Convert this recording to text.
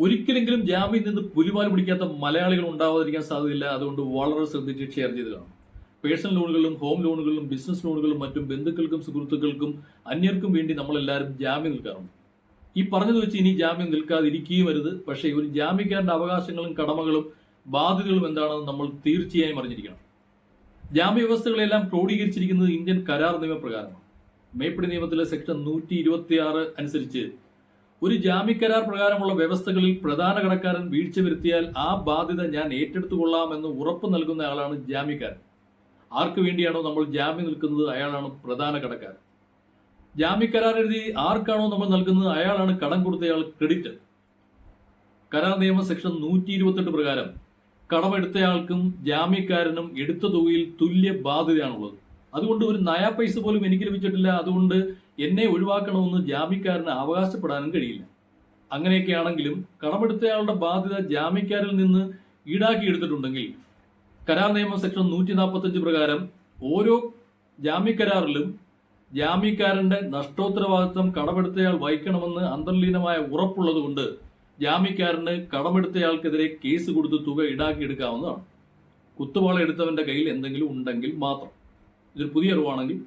ഒരിക്കലെങ്കിലും ജാമ്യം നിന്ന് പുലിവാൽ പിടിക്കാത്ത മലയാളികൾ ഉണ്ടാവാതിരിക്കാൻ സാധ്യതയില്ല. അതുകൊണ്ട് വളരെ ശ്രദ്ധിച്ച് ഷെയർ ചെയ്ത് കാണും പേഴ്സണൽ ലോണുകളിലും ഹോം ലോണുകളിലും ബിസിനസ് ലോണുകളിലും മറ്റും ബന്ധുക്കൾക്കും സുഹൃത്തുക്കൾക്കും അന്യർക്കും വേണ്ടി നമ്മളെല്ലാവരും ജാമ്യം നിൽക്കാറുണ്ട്. ഈ പറഞ്ഞത് വെച്ച് ഇനി ജാമ്യം നിൽക്കാതിരിക്കുകയും വരുത് പക്ഷേ ഒരു ജാമ്യക്കാരന്റെ അവകാശങ്ങളും കടമകളും ബാധ്യതകളും എന്താണെന്ന് നമ്മൾ തീർച്ചയായും അറിഞ്ഞിരിക്കണം. ജാമ്യ വ്യവസ്ഥകളെല്ലാം ക്രോഡീകരിച്ചിരിക്കുന്നത് ഇന്ത്യൻ കരാർ നിയമപ്രകാരമാണ്. മേപ്പടി നിയമത്തിലെ സെക്ഷൻ നൂറ്റി അനുസരിച്ച് ഒരു ജാമ്യക്കരാർ പ്രകാരമുള്ള വ്യവസ്ഥകളിൽ പ്രധാന കടക്കാരൻ വീഴ്ച വരുത്തിയാൽ ആ ബാധ്യത ഞാൻ ഏറ്റെടുത്തുകൊള്ളാമെന്ന് ഉറപ്പ് നൽകുന്ന ആളാണ് ജാമ്യക്കാരൻ. ആർക്ക് വേണ്ടിയാണോ നമ്മൾ ജാമ്യം നിൽക്കുന്നത് അയാളാണ് പ്രധാന കടക്കാരൻ. ജാമ്യക്കരാർ എഴുതി ആർക്കാണോ നമ്മൾ നൽകുന്നത് അയാളാണ് കടം കൊടുത്തയാൾ ക്രെഡിറ്റ്. കരാർ നിയമ സെക്ഷൻ നൂറ്റി ഇരുപത്തെട്ട് പ്രകാരം കടമെടുത്തയാൾക്കും ജാമ്യക്കാരനും എടുത്ത തുകയിൽ തുല്യ ബാധ്യതയാണുള്ളത്. അതുകൊണ്ട് ഒരു നയാ പൈസ പോലും എനിക്ക് ലഭിച്ചിട്ടില്ല. അതുകൊണ്ട് എന്നെ ഒഴിവാക്കണമെന്ന് ജാമ്യക്കാരന് അവകാശപ്പെടാനും കഴിയില്ല. അങ്ങനെയൊക്കെയാണെങ്കിലും കടമെടുത്തയാളുടെ ബാധ്യത ജാമ്യക്കാരിൽ നിന്ന് ഈടാക്കിയെടുത്തിട്ടുണ്ടെങ്കിൽ കരാർ നിയമ സെക്ഷൻ നൂറ്റി നാൽപ്പത്തഞ്ച് പ്രകാരം ഓരോ ജാമ്യക്കരാറിലും ജാമ്യക്കാരന്റെ നഷ്ടോത്തരവാദിത്വം കടമെടുത്തയാൾ വഹിക്കണമെന്ന് അന്തർലീനമായ ഉറപ്പുള്ളതുകൊണ്ട് ജാമ്യക്കാരന് കടമെടുത്തയാൾക്കെതിരെ കേസ് കൊടുത്ത് തുക ഈടാക്കിയെടുക്കാവുന്നതാണ്. കുത്തുവാള എടുത്തവന്റെ കയ്യിൽ എന്തെങ്കിലും ഉണ്ടെങ്കിൽ മാത്രം. ഇതൊരു പുതിയ അറിവാണെങ്കിൽ